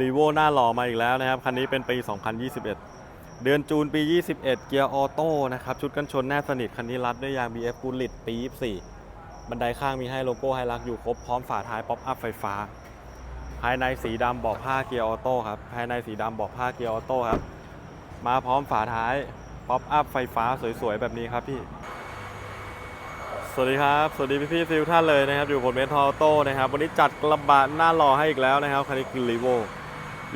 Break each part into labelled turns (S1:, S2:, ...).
S1: รีโวหน้าหล่อมาอีกแล้วนะครับ คันนี้เป็นปี 2021 เดือนจูนปี 21 เกียร์ออโต้นะครับ ชุดกันชนแนบสนิท คันนี้รัดด้วยยาง BF กูลิตปี 24 บันไดข้างมีให้โลโก้ไฮรักอยู่ครบ พร้อมฝาท้ายป๊อปอัพไฟฟ้า ภายในสีดำบอกผ้าเกียร์ออโต้ครับ ภายในสีดำบอกผ้าเกียร์ออโต้ครับ มาพร้อมฝาท้ายป๊อปอัพไฟฟ้าสวยๆแบบนี้ครับพี่ สวัสดีครับ สวัสดีพี่ๆซิลท่านเลยนะครับ อยู่บนเมทอโต้นะครับ วันนี้จัดกระบะหน้าหล่อให้อีกแล้วนะครับ คันนี้คือ r ีโว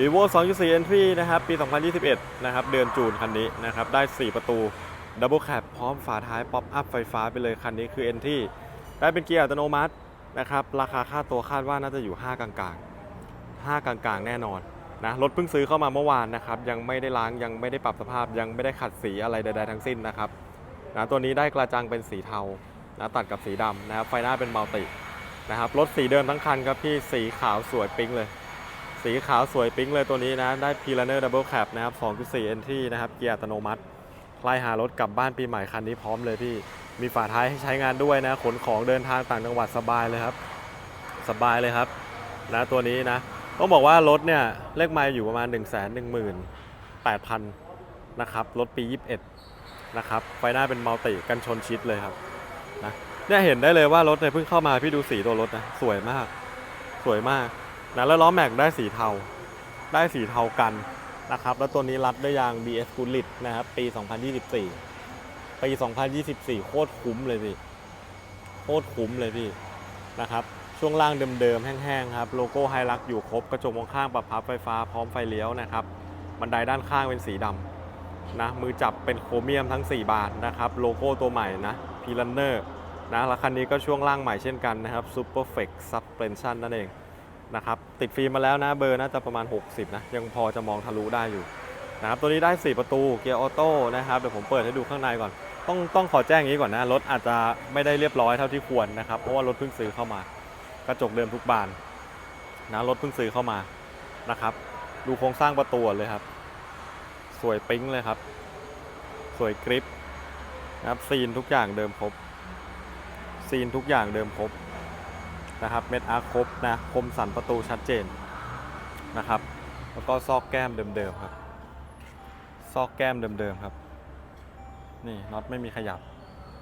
S1: r ีโว2.4 Entry นะครับ ปี 2021 นะครับ เดือนจูนคันนี้นะครับ ได้ 4 ประตูดับเบิลแคปพร้อมฝาท้ายป๊อปอัพไฟฟ้าไปเลยคันนี้คือ Entry ได้เป็นเกียร์อัตโนมัตินะครับ ราคาค่าตัวคาดว่าน่าจะอยู่ 5 กลางๆ 5 กลางๆ แน่นอนนะรถเพิ่งซื้อเข้ามาเมื่อวานนะครับ ยังไม่ได้ล้างยังไม่ได้ปรับสภาพยังไม่ได้ขัดสีอะไรใด ๆ ทั้งสิ้นนะครับนะตัวนี้ได้กระจังเป็นสีเทา นะตัดกับสีดำนะครับไฟหน้าเป็นมัลตินะครับรถสีเดิมทั้งคันครับพี่สีขาวสวยปิ๊งเลย สีขาวสวยปิ๊งเลยตัวนี้นะ ได้ p l a n e r Double Cab นะครับ2.4 Entry นะครับเกียร์อัตโนมัติใครหารถกลับบ้านปีใหม่คันนี้พร้อมเลยพี่ มีฝาท้ายให้ใช้งานด้วยนะ ขนของเดินทางต่างจังหวัดสบายเลยครับ สบายเลยครับนะตัวนี้นะต้องบอกว่ารถเนี่ยเลขไมล์อยู่ประมาณ 1 1 8 0 0 0 นะครับ รถปี 21 นะครับ ไฟหน้าเป็นมัลติกันชนชิดเลยครับ นะเนี่ยเห็นได้เลยว่ารถเนี่ยเพิ่งเข้ามาพี่ดูสีตัวรถนะสวยมาก สวยมากนะแล้วล้อแม็กได้สีเทา ได้สีเทากันนะครับ แล้วตัวนี้รัดด้วยยาง BS g o o d l i t นะครับ ปี 2024 ปี 2024 โคตรคุ้มเลยพี่ โคตรคุ้มเลยพี่นะครับ ช่วงล่างเดิมๆ แห้งๆ ครับ โลโก้ไฮรักอยู่ครบ กระจกมองข้างปรับพับไฟฟ้าพร้อมไฟเลี้ยวนะครับ บันไดด้านข้างเป็นสีดำนะ มือจับเป็นโครเมียมทั้ง 4 บานนะครับ โลโก้ตัวใหม่นะ พีลันเนอร์นะแล้วคันนี้ก็ช่วงล่างใหม่เช่นกันนะครับ Super f l e x Suspension นั่นเองนะครับติดฟิล์มมาแล้วนะเบอร์น่าจะประมาณ 60 นะ ยังพอจะมองทะลุได้อยู่นะครับตัวนี้ได้ 4 ประตูเกียร์ออโต้นะครับเดี๋ยวผมเปิดให้ดูข้างในก่อน ต้องต้องขอแจ้งอย่างนี้ก่อนนะ รถอาจจะไม่ได้เรียบร้อยเท่าที่ควรนะครับ เพราะว่ารถเพิ่งซื้อเข้ามากระจกเดิมทุกบานนะรถเพิ่งซื้อเข้ามานะครับ ดูโครงสร้างประตูเลยครับ สวยปิ๊งเลยครับ สวยกริป นะครับซีนทุกอย่างเดิมครบซีนทุกอย่างเดิมครบนะครับเม็ดอาร์ครบนะคมสันประตูชัดเจนนะครับแล้วก็ซอกแก้มเดิมๆครับ ซอกแก้มเดิมๆครับ นี่น็อตไม่มีขยับ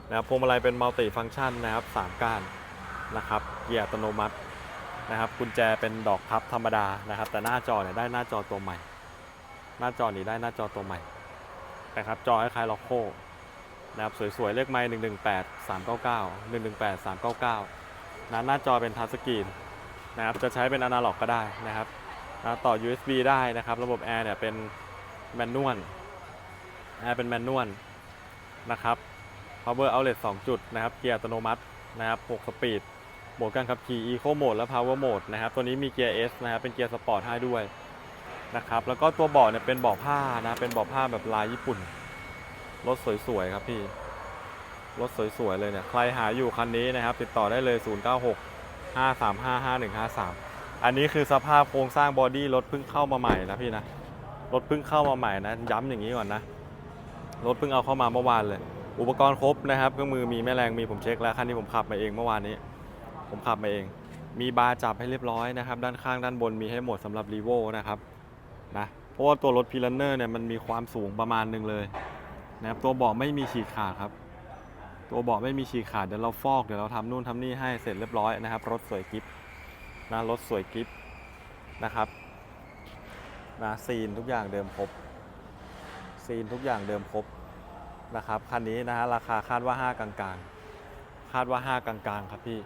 S1: นะครับพวงมาลัยเป็นมัลติฟังก์ชันนะครับสามก้านนะครับเกียร์อัตโนมัตินะครับกุญแจเป็นดอกพับธรรมดานะครับ แต่หน้าจอเนี่ยได้หน้าจอตัวใหม่ หน้าจอนี้ได้หน้าจอตัวใหม่นะครับจอคล้ายๆล็อกโค นะครับสวยๆ เลขไมล์118 399 118 399นะหน้าจอเป็นทัชสกรีนนะครับจะใช้เป็นอนาล็อกก็ได้นะครับนะต่อ USB ได้นะครับ ระบบแอร์เนี่ยเป็นแมนนวลแอร์เป็นแมนนวลนะครับ power outlet 2 จุดนะครับ เกียร์อัตโนมัตินะครับ6สปีดโหมดการขับขี่ eco mode และ power mode นะครับ ตัวนี้มีเกียร์ S นะครับ เป็นเกียร์สปอร์ตให้ด้วยนะครับ แล้วก็ตัวเบาะเนี่ยเป็นเบาะผ้านะ เป็นเบาะผ้าแบบลายญี่ปุ่น รถสวยๆครับพี่ รถสวยๆเลยเนี่ย ใครหาอยู่คันนี้นะครับ ติดต่อได้เลย 096 535 5153 อันนี้คือสภาพโครงสร้างบอดี้รถเพิ่งเข้ามาใหม่นะพี่นะ รถเพิ่งเข้ามาใหม่นะ ย้ำอย่างนี้ก่อนนะ รถเพิ่งเอาเข้ามาเมื่อวานเลย อุปกรณ์ครบนะครับ เครื่องมือมีแม่แรงมีผมเช็คแล้วคันนี้ผมขับมาเองเมื่อวานนี้ ผมขับมาเอง มีบาร์จับให้เรียบร้อยนะครับ ด้านข้างด้านบนมีให้หมดสำหรับรีโวนะครับนะ เพราะว่าตัวรถพีลันเนอร์เนี่ยมันมีความสูงประมาณหนึ่งเลย นะครับตัวเบาะไม่มีฉีกขาดครับ ตัวเบาะไม่มีฉีกขาดเดี๋ยวเราฟอกเดี๋ยวเราทำนู่นทำนี่ให้เสร็จเรียบร้อยนะครับ รถสวยกิฟนะรถสวยกิฟนะครับนะซีนทุกอย่างเดิมครบซีนทุกอย่างเดิมครบนะครับคันนี้นะฮะราคาคาดว่า 5 กลางๆ คาดว่า 5 กลางๆ ครับพี่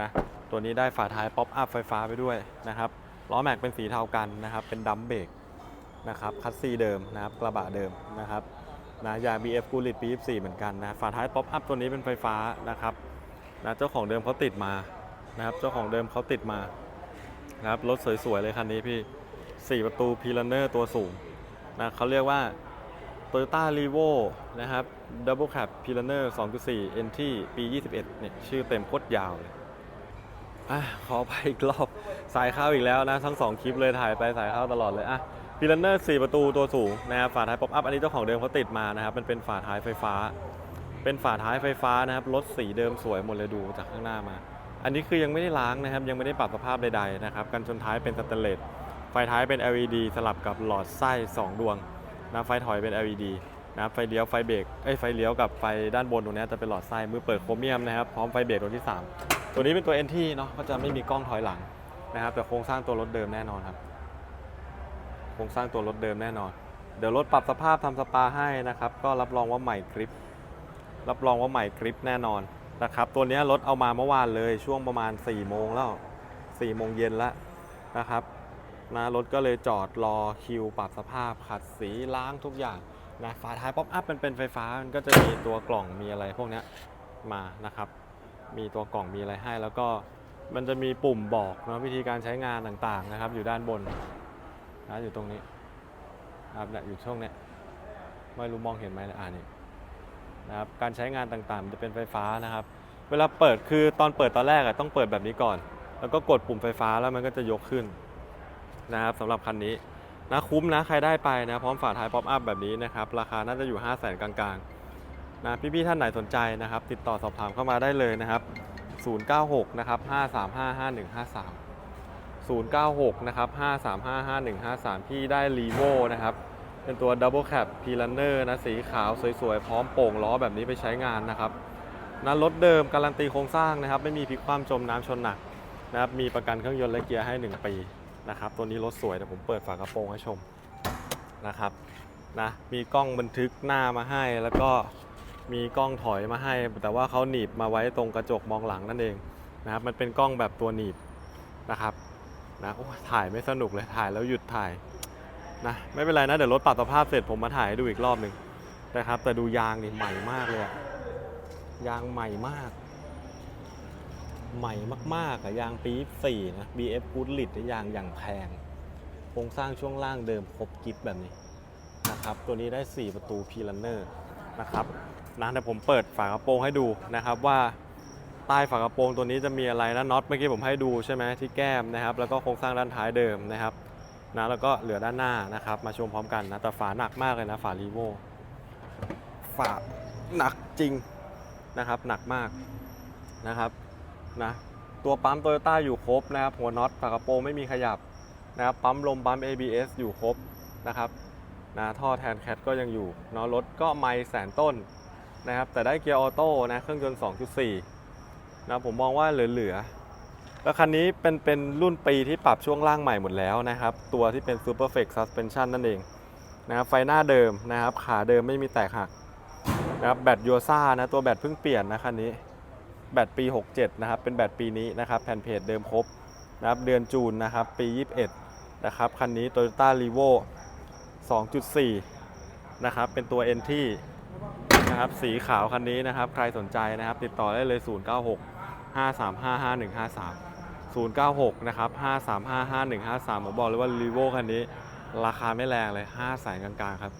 S1: นะตัวนี้ได้ฝาท้ายป๊อปอัพไฟฟ้าไปด้วยนะครับล้อแม็กเป็นสีเทากันนะครับ เป็นดัมเบรกนะครับคัสซีเดิมนะครับกระบะเดิมนะครับ นะยาง BF กูลิตปี 24 เหมือนกันนะฝาท้ายป๊อปอัพตัวนี้เป็นไฟฟ้านะครับนะเจ้าของเดิมเขาติดมานะครับเจ้าของเดิมเขาติดมานะครับรถสวยๆเลยคันนี้พี่ 4 ประตูพีลันเนอร์ตัวสูงนะเขาเรียกว่า Toyota r e v o นะครับ Double Cab p i l a n e r 2.4 NT ปี 21 เนี่ย ชื่อเต็มโคตรยาวเลยอะขอไปอีกรอบ สายเข้าอีกแล้วนะ ทั้ง 2 คลิปเลยถ่ายไปสายเข้าตลอดเลยอะ พีลันเนอร์4ประตูตัวสูงนะครับฝาท้ายป๊อปอัพอันนี้เจ้าของเดิมเขาติดมานะครับมันเป็นฝาท้ายไฟฟ้า เป็นฝาท้ายไฟฟ้านะครับรถสีเดิมสวยหมดเลยดูจากข้างหน้ามา อันนี้คือยังไม่ได้ล้างนะครับ ยังไม่ได้ปรับสภาพใดๆนะครับกันชนท้ายเป็นสแตนเลสไฟท้ายเป็น LED สลับกับหลอดไส้2ดวงนะไฟถอยเป็น LED นะครับไฟเลี้ยวไฟเบรกเอ้ไฟเลี้ยวกับไฟด้านบนตรงนี้จะเป็นหลอดไส้มือเปิดโครเมียมนะครับพร้อมไฟเบรกตัวที่ 3 ตัวนี้เป็นตัว NT เนาะก็จะไม่มีกล้องถอยหลังนะครับแต่โครงสร้างตัวรถเดิมแน่นอนครับ โครงสร้างตัวรถเดิมแน่นอน เดี๋ยวรถปรับสภาพทำสปาให้นะครับ ก็รับรองว่าใหม่กริป รับรองว่าใหม่กริปแน่นอนนะครับ ตัวนี้รถเอามาเมื่อวานเลยช่วงประมาณ4โมงแล้ว4โมงเย็นแล้วนะครับนะรถก็เลยจอดรอคิวปรับสภาพขัดสีล้างทุกอย่างนะฝาท้ายป๊อปอัพมันเป็นไฟฟ้ามันก็จะมีตัวกล่องมีอะไรพวกนี้มานะครับ มีตัวกล่องมีอะไรให้แล้วก็มันจะมีปุ่มบอกนะวิธีการใช้งานต่างๆนะครับ อยู่ด้านบน นะอยู่ตรงนี้นะครับเนี่ยอยู่ช่วงเนี้ยไม่รู้มองเห็นไหมนะอ่านี่นะครับการใช้งานต่างๆจะเป็นไฟฟ้านะครับ เวลาเปิดคือตอนเปิดตอนแรกอะต้องเปิดแบบนี้ก่อน แล้วก็กดปุ่มไฟฟ้าแล้วมันก็จะยกขึ้นนะครับสำหรับคันนี้นะคุ้มนะใครได้ไปนะพร้อมฝาท้ายป๊อปอัพแบบนี้นะครับราคาน่าจะอยู่ 5 0 0 0 0 0กลางๆนะพี่ๆท่านไหนสนใจนะครับ ติดต่อสอบถามเข้ามาได้เลยนะครับ 096 นะครับ 5355153 096 นะครับ 5355153 ที่ได้รีโวนะครับ เป็นตัว Double Cab p l a n n e r นะสีขาวสวยๆ พร้อมโป่งล้อแบบนี้ไปใช้งานนะครับนะรถเดิมการันตีโครงสร้างนะครับ ไม่มีพลิกคว่ำจมน้ำชนหนักนะครับ มีประกันเครื่องยนต์และเกียร์ให้ 1 ปีนะครับ ตัวนี้รถสวยแต่ผมเปิดฝากระโปรงให้ชมนะครับนะมีกล้องบันทึกหน้ามาให้แล้วก็มีกล้องถอยมาให้ แต่ว่าเขาหนีบมาไว้ตรงกระจกมองหลังนั่นเองนะครับ มันเป็นกล้องแบบตัวหนีบนะครับ นะโอ้ถ่ายไม่สนุกเลยถ่ายแล้วหยุดถ่ายนะไม่เป็นไรนะ เดี๋ยวรถปรับสภาพเสร็จผมมาถ่ายให้ดูอีกรอบหนึ่งนะครับ แต่ดูยางนี่ใหม่มากเลยอะยางใหม่มาก ใหม่มากๆอะยางปี4นะ BF Good l i t ยางอย่างแพงโครงสร้างช่วงล่างเดิมครบกิฟแบบนี้นะครับ ตัวนี้ได้ 4 ประตู p l a n n e r นะครับนะเดี๋ยวผมเปิดฝากระโปรงให้ดูนะครับว่า ใต้ฝากระโปรงตัวนี้จะมีอะไรนะน็อตเมื่อกี้ผมให้ดูใช่ไหมที่แก้มนะครับ แล้วก็โครงสร้างด้านท้ายเดิมนะครับนะแล้วก็เหลือด้านหน้านะครับ มาชมพร้อมกันนะแต่ฝาหนักมากเลยนะฝารีโวฝาหนักจริงนะครับ หนักมากนะครับนะตัวปั๊มโตโยต้าอยู่ครบนะครับหัวน็อตฝากระโปรงไม่มีขยับนะครับปั๊มลมปั๊ม ABS อยู่ครบนะครับนะท่อแทนแคทก็ยังอยู่เนาะรถก็ไม่แสนต้นนะครับแต่ได้เกียร์ออโต้นะเครื่องยนต์ 2.4 นะผมมองว่าเหลือๆแล้วคันนี้เป็นเป็นรุ่นปีที่ปรับช่วงล่างใหม่หมดแล้วนะครับ ตัวที่เป็น Super f e x Suspension นั่นเองนะครับไฟหน้าเดิมนะครับ ขาเดิมไม่มีแตกหักนะครับแบตยูซ่านะตัวแบตเพิ่งเปลี่ยนนะคันนี้แบตปี 67 นะครับ เป็นแบตปีนี้นะครับ แผ่นเพจเดิมครบนะครับ เดือนจูนนะครับ ปี 21 นะครับ คันนี้ Toyota r e v o 2.4 นะครับ เป็นตัว NT นะครับ สีขาวคันนี้นะครับ ใครสนใจนะครับ ติดต่อได้เลย 096 5355153 096 นะครับ 5355153 ผมบอกเลยว่ารีโวคันนี้ ราคาไม่แรงเลย5แสนกลางๆครับ